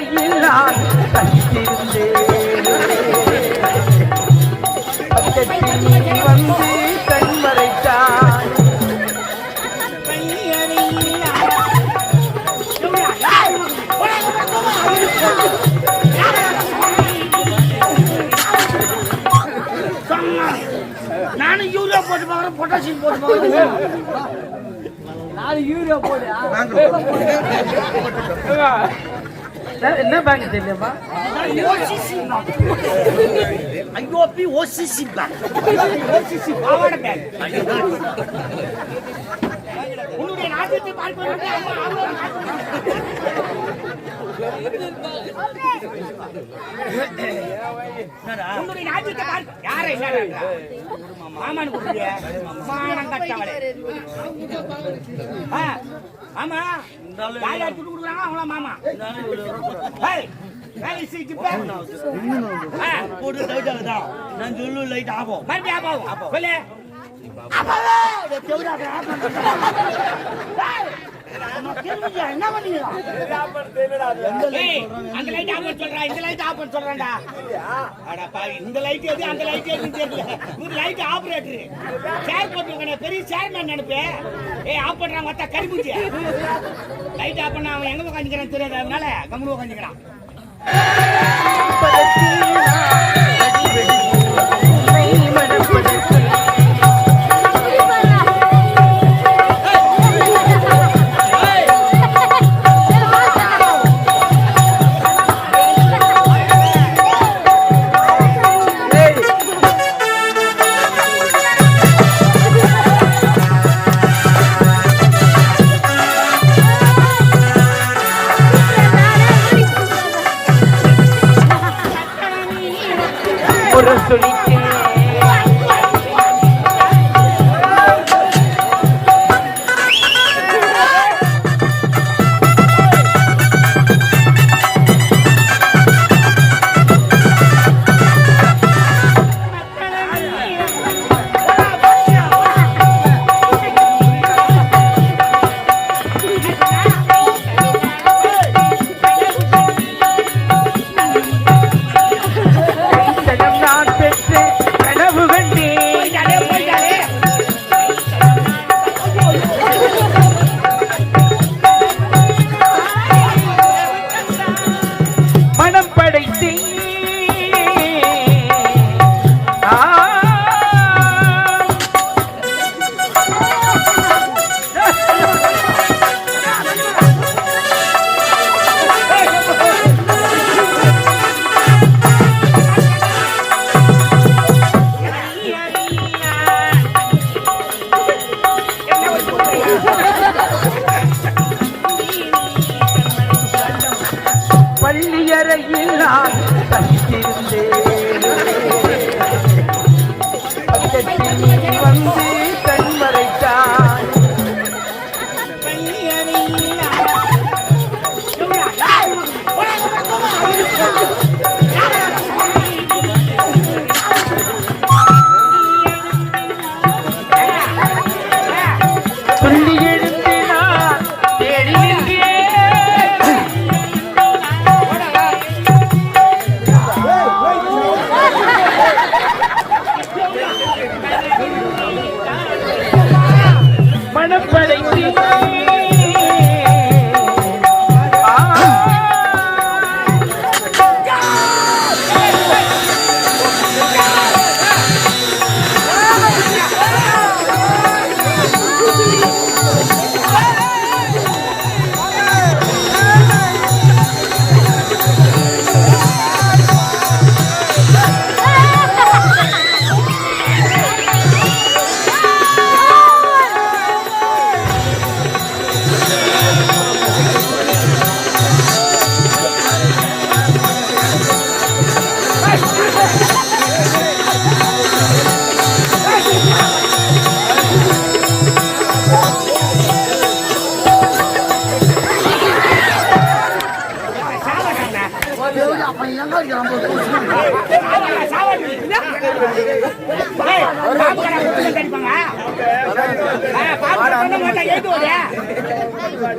பள்ளியறையில் நான் தனித்திருந்தேன் பக்கத்தில் நீ வந்து கண்மறைத்தாய் நானும் யூரியா போட்டு பார்க்குறேன் பொட்டாசியம் போட்டு பார்க்குறேன் யூரியா போடு என்ன பேங்க் தெரியலப்பா ஐஓபி ஓசிசி பேங்க் ஓசிசி பாவாடை பேங்க் உன்னுடைய நாட்டத்தை பார்க்க யாரை மாமான்னு கூப்பிடுறிய மானம் கட்டவளே ஆமா யார் யார் துட்டு கொடுக்குறாங்க அவங்களா மாமா நான் சொல்லு லைட் ஆகும் மறுபடியும் ஆபாவும். சொல்லு. என்ன பண்ணீங்களா? அந்த light off பண்ண சொல்றா, இந்த light off பண்ண சொல்றேன்டா. அட பாவி, இந்த light எது, அந்த light எதுன்னு தெரியல. ஒரு light operator. சேர் போட்டிருக்கானே, பெரிய chairman நினைப்பு. ஏய், off பண்றான், மொத்த கரிபூச்சி. light off பண்ணா அவன் எங்க உட்காந்துக்கிறான்னு தெரியாது அதனால கம்முனு உட்காந்துக்கிறான் வந்து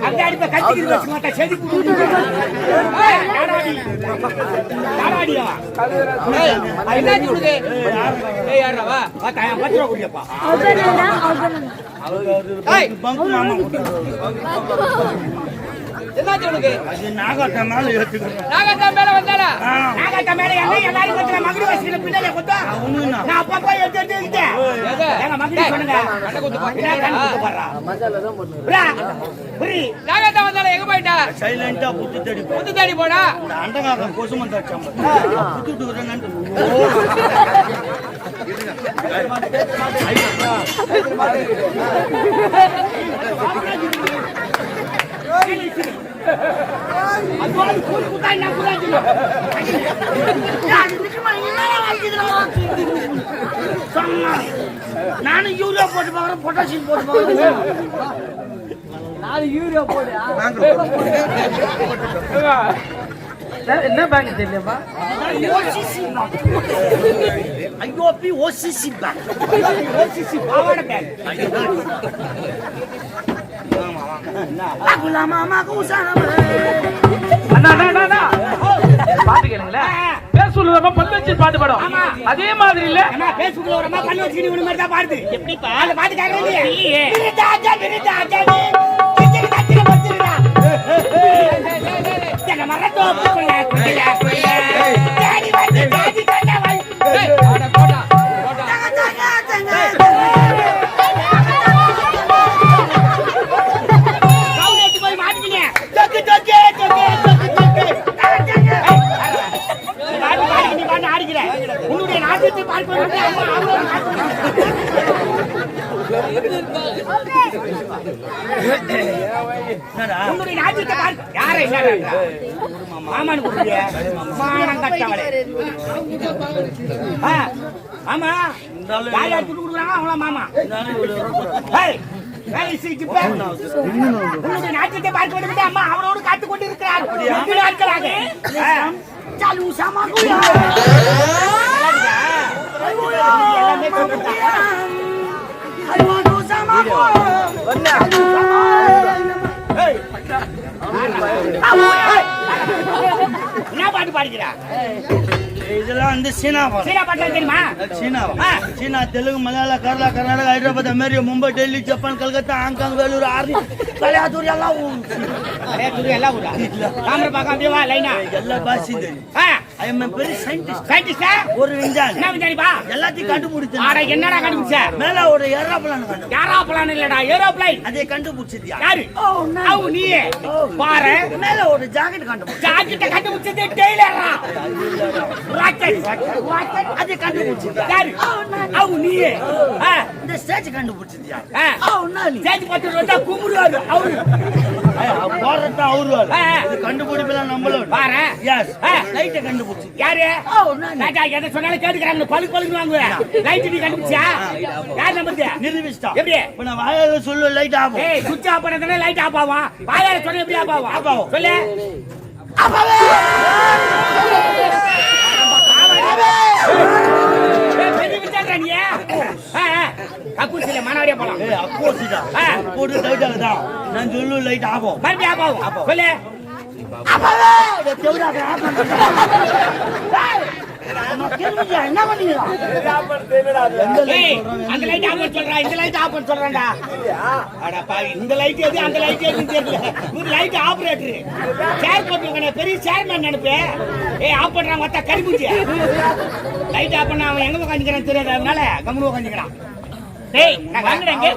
அங்க அடிப்ப, கத்திக்கிட்டு வச்சுக்க மாட்டா, செதுக்கி விடுங்க. என்னாச்சு உனக்கு நாகாட்ட மேல நாகத்தா மேல வந்தாளா நாகத்த மேல என்ன எல்லாரும் கொத்துன மகுடி வச்சுக்கிட்டு பின்னாடியே கொத்தா? நான் அப்பப்போ எடுத்து எடுத்து எடுத்தேன். மகுடி. கண்ணை குத்து கண்ணு குத்து புரி. நாகத்தா வந்தாளா எங்க போயிட்டா சைலண்டா புத்து தேடி தேடி வரேன்னு என்ன நானும் யூரியா போட்டு பார்க்கறேன் பொட்டாசியம் போட்டு பார்க்கறேன் என்ன பேங்க் தெரியலப்பா ஐயோபி ஓசிசி பேங்க் ஓசிசி பாவாடை பேங்க் மாமா அண்ணா பாட்டு கேளுங்களேன் பல்லு வச்சு பாட்டு பாடும் அதே மாதிரி இல்ல அம்மா பேசுக்குள்ள ஒரு மாதிரி தான் பாடுது பாட்டு கேட்கறது உன்னுடைய நாட்டத்தை பார்க்க யாரை மாமான்னு கூப்பிடுறிய மானம் கட்டவளே ஆமா யார் யார் துட்டு கொடுக்குறாங்க அவங்களா மாமா நானே நாட்டத்தை பார்க்க வேண்டும் அம்மா அவரோடு காத்துக் கொண்டிருக்கிறார் நாட்களாக சாலு சமாகுயா. எல்லாமே என்ன பாட்டு பாடிக்கிறா இதெல்லாம் வந்து சீனா சீனா பாட்டு தெரியுமா சீனா சீனா தெலுங்கு மலையாள Kerala Karnataka Hyderabad America Mumbai Delhi Japan Calcutta Hong Kong Vellore army Kalaiyathur எல்லாம் ஊ- எல்லாம் ஊரா தாமிரபாக்கம் அப்படியே வா லைனா எல்லா பாஷையும் தெரியும் ஐ எம் பெரிய சயின்டிஸ்ட் சயின்டிஸ்டா ஒரு விஞ்ஞானி. என்ன விஞ்ஞானிப்பா எல்லாத்தையும் கண்டுபிடிச்சேன் ஆட என்னடா கண்டுபிடிச்ச? மேல ஒரு ஏரோப்ளான் கண்டு ஏரோப்ளான் இல்லடா ஏரோப்ளைன். அதை கண்டுபிடிச்சதியா யாரு? அவ நீயே. பாரு. மேல ஒரு ஜாக்கெட் கண்டுபிடிச்சேன். ஜாக்கெட்ட கண்டுபிடிச்சது டெய்லரா? ராக்கெட் ராக்கெட் அதை யாரு? நீயே. ஆ. இந்த ஸ்டேஜ் சேஞ்ச் பட்டு வந்தா கும்பிடுவாரு அவரு போறதா அவரு ஆ. இது கண்டுபிடிப்பெல்லாம் நம்மளோட. பாரு. எஸ். லைட்டை கண்டுபிடிச்சது யாரு? ராஜா எதை சொன்னாலும் கேட்டுக்கிறாங்க. பழுக்கு பழுக்கு வாங்குவேன் லைட் நீ கண்டுபிடிச்சா யார் நிரூபிச்சிட்டா எப்படி? இப்ப நான் வாயால சொல்லு லைட் ஆகும். ஏய் சுவிட்ச் ஆஃப் பண்ணதுனா லைட் ஆஃப் ஆகும். வாயால சொன்ன எப்படி ஆஃப் ஆகும்? ஆஃப் ஆகும். சொல்லு. கக்கூசில மனவரியா போலாம். ஏய் அப்போசிட்டா ஆ. போட்டு லைட் ஆகுதா நான் சொல்லு லைட் ஆகும். மறுபடியும் ஆகும். சொல்லு. என்ன பண்ணீங்களா அந்த லைட் ஆஃப் பண்ண சொல்றா. இந்த லைட் ஆஃப் பண்ண சொல்றான்டா. அட பாவி இந்த லைட் எது? அந்த லைட் எதுன்னு தெரியல. ஒரு லைட் ஆபரேட்டர் சேர் போட்டுருக்கானே பெரிய சேர்மேன் நினைப்பு ஏய் ஆஃப் பண்றான் மொத்த கடிபூச்சி லைட் ஆஃப் பண்ண அவன் எங்க உட்காந்துக்கிறான் தெரியாது? அதனால கம்முனு உட்காந்துக்கிறான் டேய் நான் வாங்குறேங்க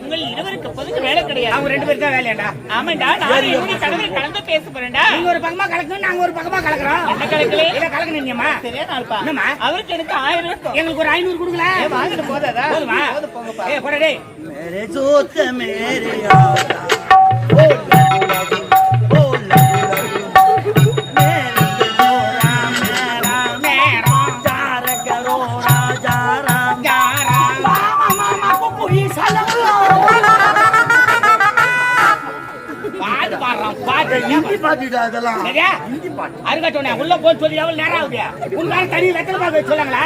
உங்கள் இருவருக்கு பொதுக்கு வேலை கிடையாது. அவங்க ரெண்டு பேரும் தான் வேலையாடா ஆமாடா நான் இவங்க கலந்து கலந்து பேச போறேன்டா நீங்க ஒரு பக்கமா கலக்கணும் நாங்க ஒரு பக்கமா கலக்குறோம். என்ன கலக்கல? இல்ல கலக்கணும்மா சரியா நாள்பா என்னம்மா? அவருக்கு எனக்கு ஆயிரம் இருக்கும் எங்களுக்கு ஒரு ஐநூறு கொடுங்களா? வாங்கிட்டு போதாதா போதுமா? போது போங்கப்பா. ஏ போடா டேய். மேரே ஜோத்த மேரே ஆடா அதெல்லாம் சரியா? அருகாட்டோனே உள்ள போய் சொல்லி எவ்வளவு நேரம் ஆகுது? உங்களால தனி வெத்தலை பாக்க சொல்லாங்களா?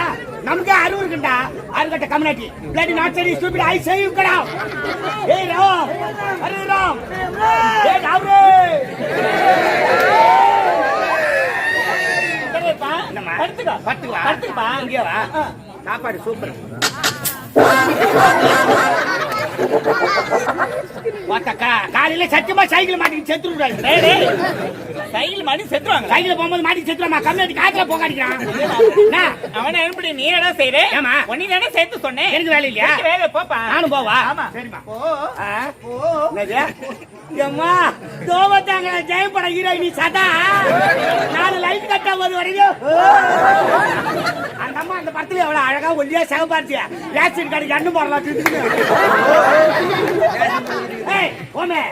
நமக்கே அறிவு இருக்குண்டா? அருகட்ட கம்யூனிட்டி. பிளட் நாட் சரி ஸ்டூபிட் ஐ சேவ் கடா ஏய் ராம் அரே ராம். ஏய்? படுத்துக்கோ. இங்கே வா. சாப்பாடு சூப்பர். காலையில சத்தியமா சைக்கிள் மாட்டிட்டு செத்து விடாது டேய், டேய். சைக்கிள் மாட்டி செத்துருவாங்க சைக்கிள் போகும்போது மாட்டி செத்துருமா கம்யூனிட்டி காத்துல போக அடிக்கிறான்? அவனை எப்படி நீ என்ன செய்யற ஏம்மா? உன்னை தானே சேர்த்து சொன்னேன் எனக்கு வேலை இல்லையா வேலை போப்பா நானும் போவா ஆமா. சரிம்மா ஆ? என்னது? எம்மா தோவத்தாங்க ஜெயப்பட ஹீரோயினி சதா. நாலு லைட் கட்டா போது வரையும் அந்த அம்மா அந்த படத்துல எவ்வளவு அழகா ஒல்லியா சிவபார்த்தியா ரேஷன் கடைக்கு அண்ணு போடலாம். ஏய், போமே.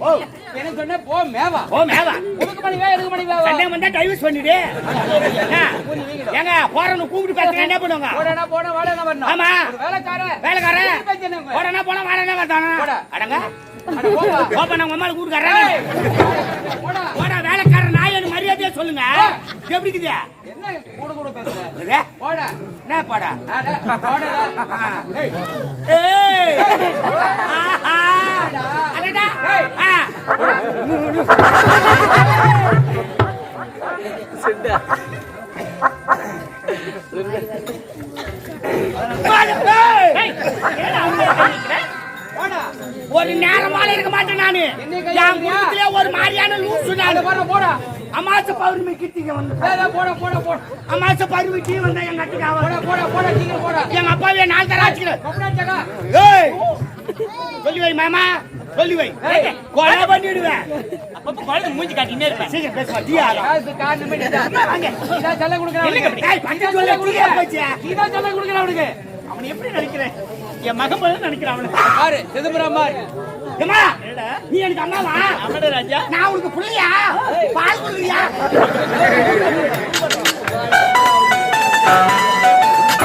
ஓ. எனக்கு சொன்ன? போ மேவா. ஓ மேவா. உனக்கு மணி வே எனக்கு மணி வேவா சண்டை வந்தா டைவர்ஸ் பண்ணிடு. என்ன? ஏங்க போறவங்க கூப்பிட்டு பேசுங்க என்ன பண்ணுவாங்க? போடா போட வரணும் ஆமா. வேலைக்காரன். வேலைக்காரன். போடனா போனா வாடனா போடா. அடங்க. நான் உங்க போடா. போடா வேலைக்காரன் நாய் எனக்கு மரியாதையா சொல்லுங்க. எப்படி இருக்குது? என்ன? போடா. ஏய். ஏய். ஆஹா. ஒரு நேரமால இருக்க மாட்டேன் நானு என்? குடும்பத்திலே ஒரு மாதிரியான லூசு நானு போடா போடா அமாச பௌர்ணமி கிட்டிங்க வந்து போடா போடா போடா அமாச பௌர்ணமி டீ வந்தா எங்க அட்டுக்கு போடா போடா போடா சீக்கிரம் போடா எங்க அப்பாவே நாள் தர ஆச்சுக்கிறேன் ஏய் சொல்லி வை மாமா சொல்லி வை. கொலை பண்ணிடுவேன் அப்பப்ப குழந்தை மூஞ்சி காட்டினே இருப்பேன் சீக்கிரம் பேசுவா டீ ஆகும் காசு காரணமே நீதான் வாங்க. நீதான் செல்ல கொடுக்கறேன் இல்லைங்க. ஏய் பஞ்ச சொல்ல குடிக்க போச்சு நீதான் செல்ல கொடுக்கறேன் அவனுக்கு அவனை எப்படி நினைக்கிறேன் என் மகன் போல நினைக்கிறான் பாரு சிதம்பரம் பாரு. ஏம்மா நீ எனக்கு அம்மாவா அவனோட ராஜா. நான் உனக்கு புள்ளையா? பால் குடுக்குறியா?